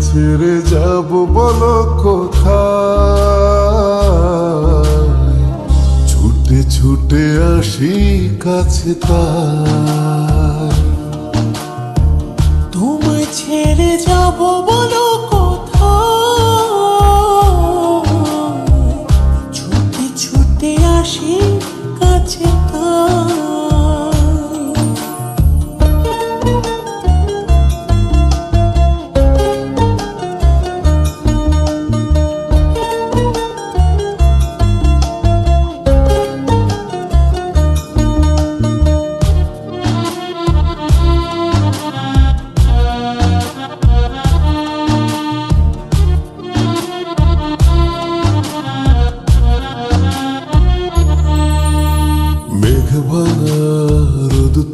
ছেড়ে যাব বলো কোথায়? ছুটে ছুটে আসি কাছে তাই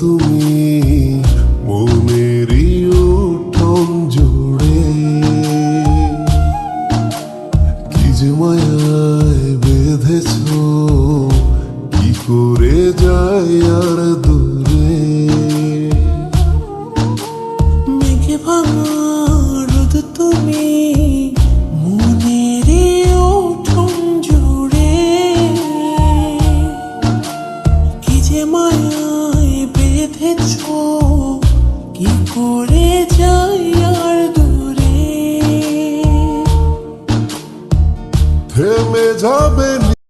তুমি মনেরই উঠন জোড়ে কি যে মায়ায় বেঁধেছ, কি করে যায় আর দূরে? মেঘে ভাঙা রোদ তুমি যে মায়ায় বেঁধেছ? কি করে যাই আর দূরে? থেমে যাবে